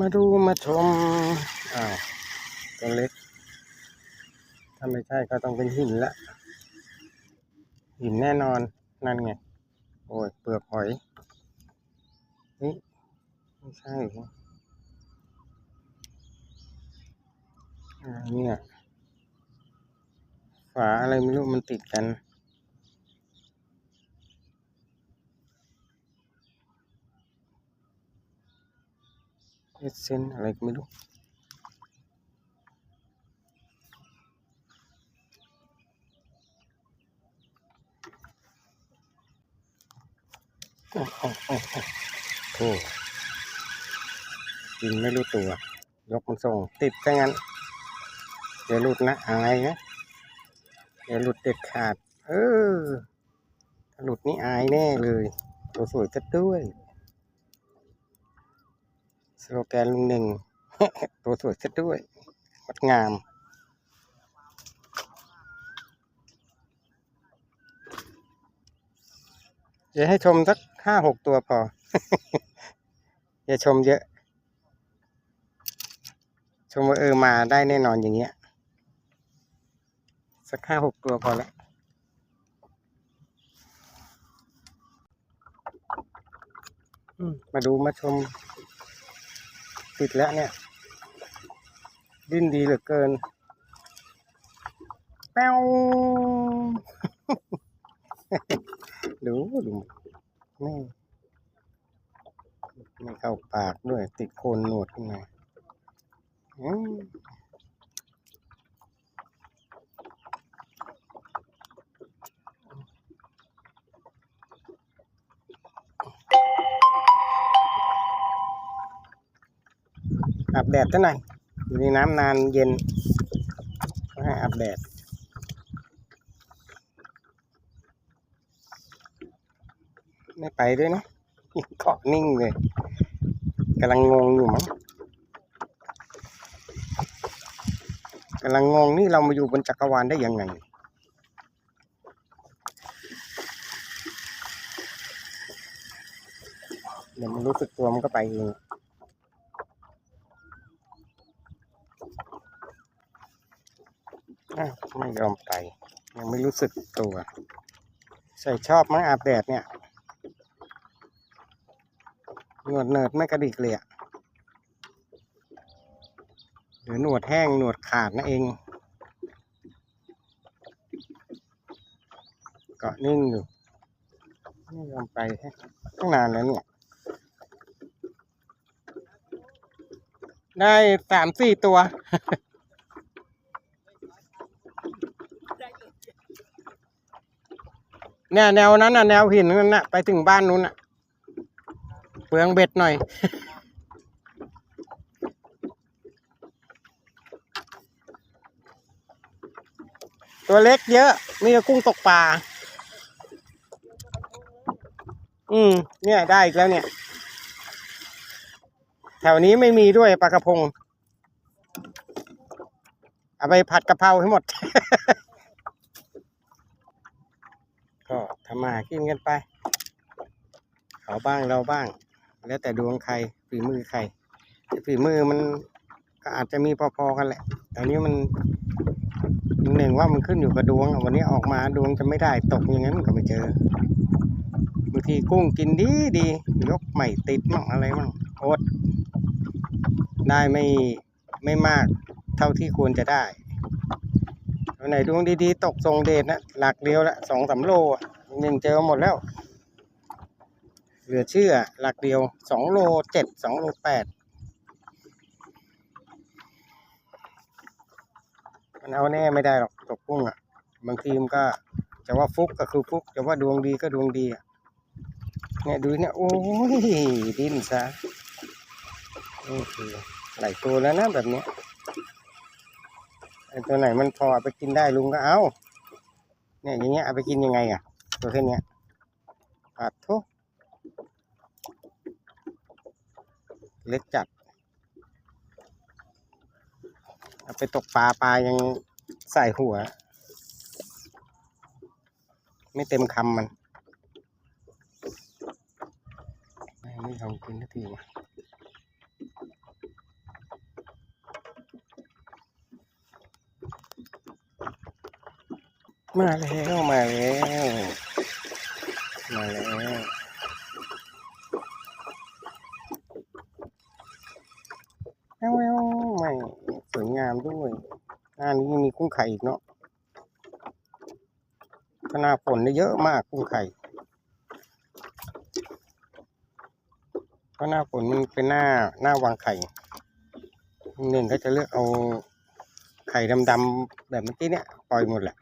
มาดูมาชม อ้าวตัวเล็ก ถ้าไม่ใช่ก็ต้องเป็นหินละ หินแน่นอน นั่นไง โอ้ย เปลือกหอยเฮ้ยไม่ใช่เหรออะไรเนี่ย ฝาอะไรไม่รู้มันติดกัน เอสเซนอะไรก็ไม่รู้โอ้โหโอ้โหโอ้กินไม่รู้ตัว ยกมันส่ง ติดซะงั้น เดี๋ยวหลุดนะอายนะ เดี๋ยวหลุดเด็ดขาด เออถ้าหลุดนี่อายแน่เลย ตัวสวยซะด้วย สโลแกนลุงหนึ่ง ตัวสวยซะด้วยงดงาม อย่าให้ชมสักห้าหกตัวพอ อย่าชมเยอะ ชมว่าเออมาได้แน่นอนอย่างเงี้ย สักห้าหกตัวพอแล้วมาดูมาชม ติดแล้วเนี่ย ดิ้นดีเหลือเกิน แป้วดูดูนี่ไม่เข้าปากด้วย ติดโคนหนวดขึ้นมา อาบแดดซะหน่อยอยู่ในน้ำนานเย็นให้อาบแดดไม่ไปด้วยนะเกาะนิ่งเลยกำลังงงอยู่มั้งกำลังงงนี่เรามาอยู่บนจักรวาลได้ยังไงเดี๋ยวมันรู้สึกตัวมันก็ไปเอง อ้าวไม่ยอมไป ยังไม่รู้สึกตัว ใส่ชอบมั้งอาบแดดเนี่ยหนวดเนิร์ดไม่กระดิกเลยอะหรือหนวดแห้งหนวดขาดนั่นเองเกาะนิ่งอยู่ไม่ยอมไปแฮะตั้งนานแล้วเนี่ย ได้สามสี่ตัว เนี่ยแนวนั้นน่ะแนวหินนั่นน่ะไปถึงบ้านนู้นน่ะเปลืองเบ็ดหน่อย ตัวเล็กเยอะนี่กุ้งตกปลาอืม เนี่ยได้อีกแล้วเนี่ย แถวนี้ไม่มีด้วยปลากระพง เอาไปผัดกะเพราให้หมด ก็ทำมาหากินกันไป เขาบ้างเราบ้าง แล้วแต่ดวงใครฝีมือใครฝีมือมันก็อาจจะมีพอๆกันแหละ แต่นี้มันหนึ่งว่ามันขึ้นอยู่กับดวง วันนี้ออกมาดวงจะไม่ได้ตกอย่างนั้นก็ไม่เจอบางทีกุ้งกินดีดียกไม่ติดมั่งอะไรมั่งอดได้ไม่ไม่มากเท่าที่ควรจะได้ วันไหนดวงดีๆ ตกทรงเดชนะ หลักเดียวละสองสามโลอะหนึ่งเจอหมดแล้ว เหลือเชื่อหลักเดียวสองโลเจ็ดสองโลแปดมันเอาแน่ไม่ได้หรอกตกกุ้งอะ บางทีมันก็จะว่าฟุกก็คือฟุกจะว่าดวงดีก็ดวงดีอะเนี่ยดูเนี่ยโอ้ยดิ้นซะนี่คือหลายตัวแล้วนะแบบเนี้ย ตัวไหนมันพอเอาไปกินได้ลุงก็เอาเนี่ยอย่างเงี้ยเอาไปกินยังไงอะ ตัวแค่เนี้ยปัดทุกเล็กจัดเอาไปตกปลาปลายังใส่หัว ไม่เต็มคำมัน ไม่ยอมกินทักทีวะ มาแล้วมาแล้วมาแล้วแววแววใหม่สวยงามด้วยหน้านี้มีกุ้งไข่อีกเนาะถ้าหน้าฝนได้เยอะมากกุ้งไข่เพราะหน้าฝนมันเป็นหน้าหน้าวางไข่หนึ่งก็จะเลือกเอาไข่ดำๆแบบเมื่อกี้เนี่ยปล่อยหมดแหละ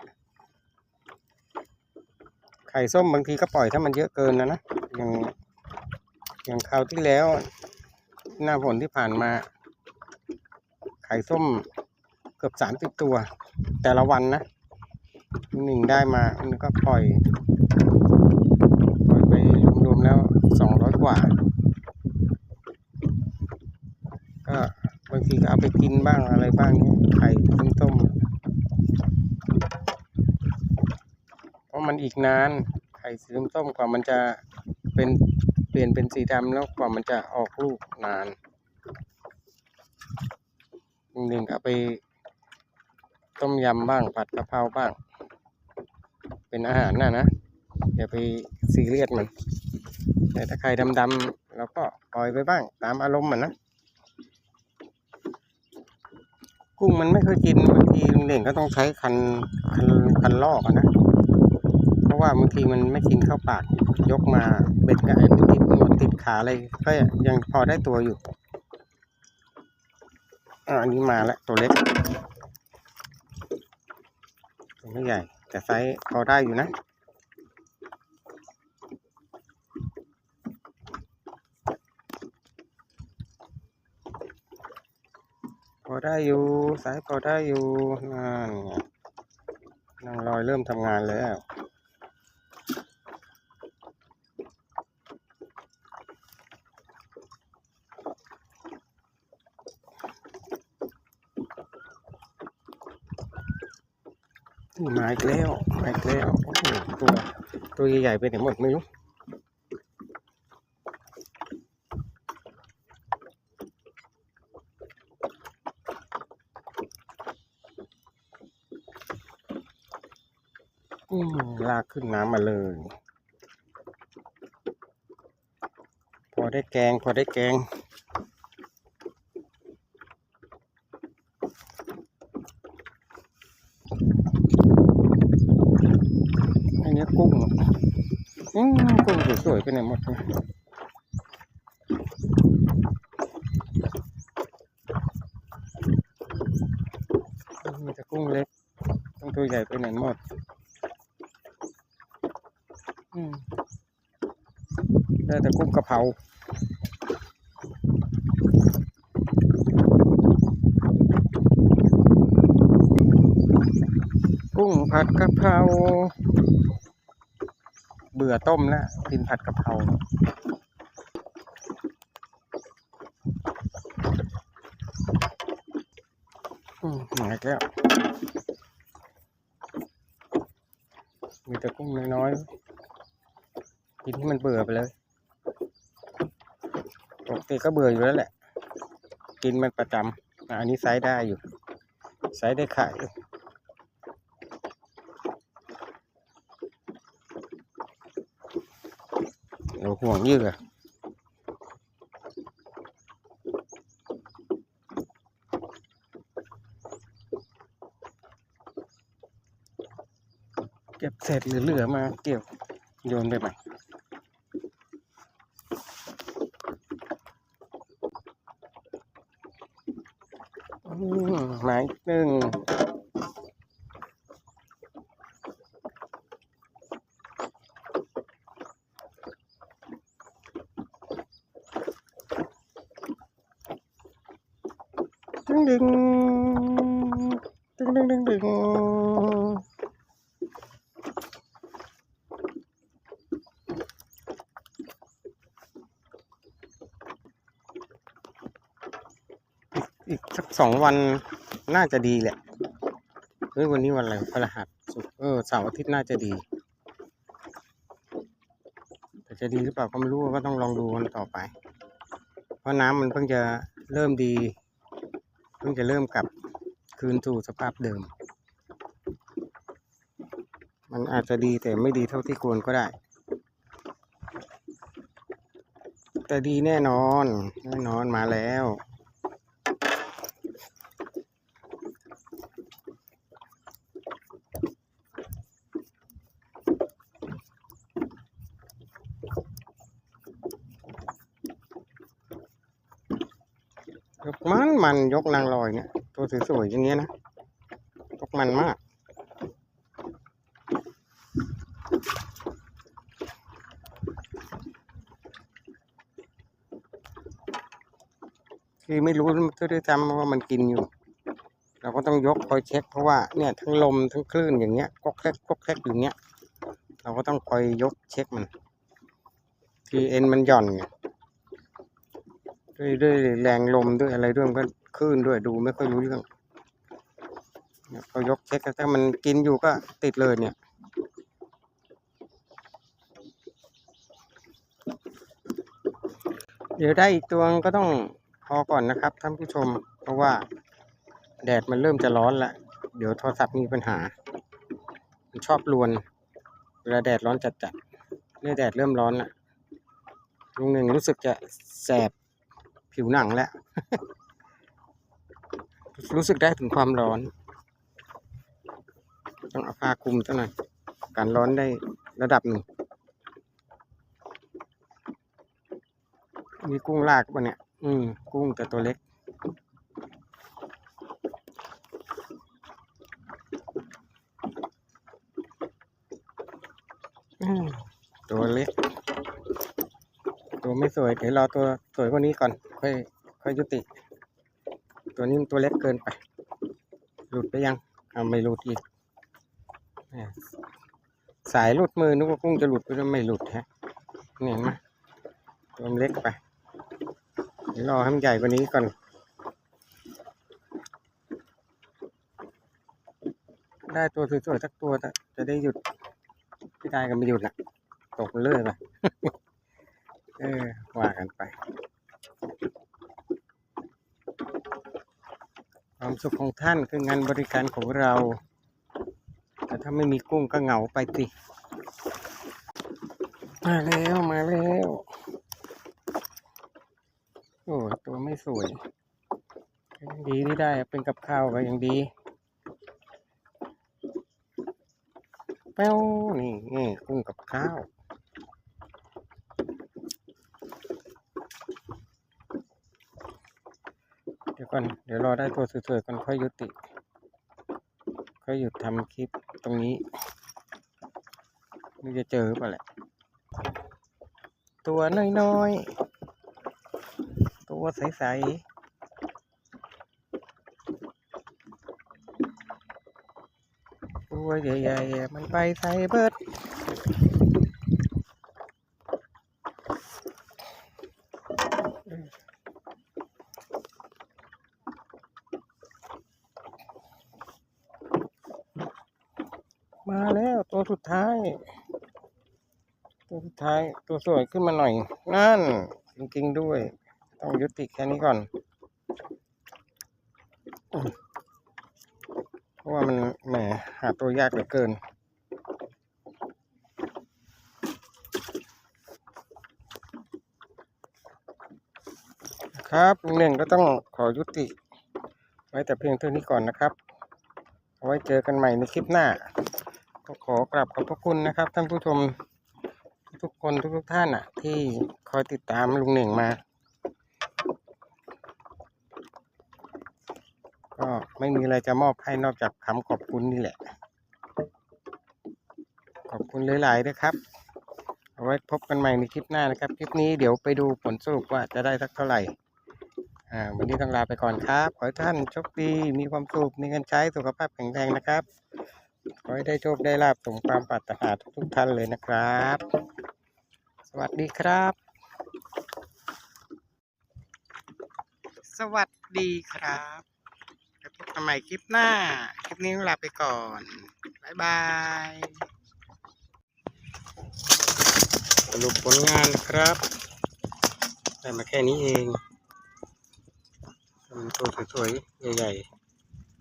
ไข่ส้มบางทีก็ปล่อยถ้ามันเยอะเกินนะนะอย่างอย่างคราวที่แล้ว หน้าฝนที่ผ่านมา ไข่ส้มเกือบสามสิบตัว แต่ละวันนะหนึ่งได้มาอันก็ปล่อย ปล่อยไปรวมๆแล้วสองร้อยกว่า ก็บางทีก็เอาไปกินบ้างอะไรบ้างเนี่ยไข่ต้มๆ เพราะมันอีกนาน ไข่สีส้มกว่ามันจะเป็นเปลี่ยนเป็นสีดำแล้วกว่ามันจะออกลูกนานหนึ่งๆเอาไปต้มยำบ้างผัดกะเพราบ้าง เป็นอาหารน่ะนะอย่าไปซีเรียสมัน แต่ถ้าไข่ดำๆเราก็ปล่อยไปบ้าง ตามอารมณ์มันนะ กุ้งมันไม่เคยกินบางทีลุงเด่งก็ต้องใช้คันคันคันลอกนะ ราะว่าบางทีมันไม่กินเข้าปากยกมาเบ็ดก็ไอติดหนวดติดขาอะไรก็ยังพอได้ตัวอยู่อันนี้มาแล้วตัวเล็กตัวไม่ใหญ่ แต่ไซส์พอได้อยู่นะพอได้อยู่ไซส์พอได้อยู่นั่นไงนั่งรอยเริ่มทำงานแล้ว มาอีกแล้วมาอีกแล้วโอ้โหตัวตัวใหญ่ๆไปไหนหมดไม่รู้ืลากขึ้นน้ำมาเลย พอได้แกง พอได้แกง อันนี้กุ้งอืมกุ้ง สวยๆไปไหนหมดเลยมีแต่กุ้งเล็กต้องตัวใหญ่ไปไหนหมดอืมได้แต่กุ้งกะเพรากุ้งผัดกะเพราเบื่อต้มแล้วกินผัดกะเพราอืมหายแล้ว มีแต่กุ้งน้อยๆ กินที่มันเบื่อไปเลย ปกติก็เบื่ออยู่แล้วแหละ กินมันประจำอันนี้ไซส์ได้อยู่ ไซส์ได้ขายอยู่ เราห่วงเหยื่อเก็บเศษหรือเหลือมาเกี่ยวโยนไปใหม่ อืมหมายหนึ่ง ดึงดึงดึงดึงดึงดึงอีกสักสองวันน่าจะดีแหละเฮ้ยวันนี้วันอะไรพฤหัสศุกร์เออเสาร์อาทิตย์น่าจะดี แต่จะดีหรือเปล่าก็ไม่รู้ก็ต้องลองดูกันต่อไป เพราะน้ำมันเพิ่งจะเริ่มดี เพิ่งจะเริ่มกลับคืนสู่สภาพเดิม มันอาจจะดีแต่ไม่ดีเท่าที่ควรก็ได้ แต่ดีแน่นอน แน่นอนมาแล้ว ยกมันมันยกนางลอยเนี่ย ตัวสวยๆอย่างเงี้ยนะยกมันมากคือไม่รู้ด้วยซ้ำว่ามันกินอยู่ เราก็ต้องยกคอยเช็คเพราะว่าเนี่ยทั้งลมทั้งคลื่นอย่างเงี้ยก๊อกแก๊กก๊อกแก๊กอย่างเงี้ย เราก็ต้องคอยยกเช็คมันคือเอ็นมันหย่อนไง ด้วยด้วยแรงลมด้วยอะไรด้วยมันก็คลื่นด้วยดูไม่ค่อยรู้เรื่องเนี่ยกเช็คถ้ามันกินอยู่ก็ติดเลยเนี่ยเดี๋ยวได้อีกตัวก็ต้องพอก่อนนะครับท่านผู้ชม เพราะว่าแดดมันเริ่มจะร้อนแล้วเดี๋ยวโทรศัพท์มีปัญหามันชอบรวน เวลาแดดร้อนจัดๆเนี่ยแดดเริ่มร้อนละลุงหนึ่งรู้สึกจะแสบ ผิวหนังแล้ว รู้สึกได้ถึงความร้อน ต้องเอาผ้าคลุมซะหน่อยการร้อนได้ระดับหนึ่งมีกุ้งลากปะเนี่ย อืม กุ้งแต่ตัวเล็ก ตัวเล็ก ตัวไม่สวย เดี๋ยวรอตัวสวยกว่านี้ก่อน ค่อยค่อยยุติ ตัวนี้มันตัวเล็กเกินไป หลุดไปยังเอาไม่หลุดอีกสายหลุดมือนึกว่ากุ้งจะหลุดไปแล้วไม่หลุดฮะเนี่เห็นไหมตัวมันเล็กไปเดี๋ยวรอให้มันใหญ่กว่านี้ก่อน ได้ตัวสวยๆสักตัวจะจะได้หยุดพี่ได้ก็ไม่หยุดนะตกเลื่อยไปเออว่ากันไป ความ สุขของท่านคืองานบริการของเรา แต่ถ้าไม่มีกุ้งก็เหงาไปสิมาแล้วมาแล้ว โอ้ตัวไม่สวยยังดีที่ได้เป็นกับข้าวก็ยังดีแป้วนี่นี่กุ้งกับข้าว เดี๋ยว ก่อน เดี๋ยวรอได้ตัวสวยๆก่อนค่อยยุติ ค่อยหยุดทำคลิปตรงนี้นี่จะเจอป่ะแหละ ตัวน้อยๆ ตัวใสๆตัวใหญ่ๆมันไปใส่เบิด มาแล้วตัวสุดท้าย ตัวสุด ท้ายตัวสวยขึ้นมาหน่อย นั่นจริงๆด้วย ต้องยุติแค่นี้ก่อนเพราะว่ามันแหมหาตัวยากเหลือเกินครับหนึ่งก็ต้องขอยุติ ไว้แต่เพียงเท่านี้ก่อนนะครับ ไว้เจอกันใหม่ในคลิปหน้า ก็ขอกราบขอบพระคุณนะครับท่านผู้ชม ทุกๆคนทุกๆท่านอะที่คอยติดตามลุงหนึ่งมา ก็ไม่มีอะไรจะมอบให้นอกจากคำขอบคุณนี่แหละ ขอบคุณหลายๆด้วยครับเอาไว้พบกันใหม่ในคลิปหน้านะครับ คลิปนี้เดี๋ยวไปดูผลสรุปว่าจะได้สักเท่าไหร่ อ่า วันนี้ต้องลาไปก่อนครับ ขอให้ท่านโชคดี มีความสุข มีเงินใช้ สุขภาพแข็งแรงนะครับ ขอให้ได้โชคได้ลาบสมความปรารถนาทุกๆท่านเลยนะครับ สวัสดีครับ สวัสดีครับไปพบกันใหม่คลิปหน้า คลิปนี้ต้องลาไปก่อน บ๊ายบาย สรุปผลงานนะครับ ได้มาแค่นี้เองเป็นตัวสวยๆ ใหญ่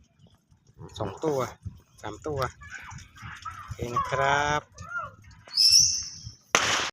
ๆสองตัวสามตัวเคนะครับ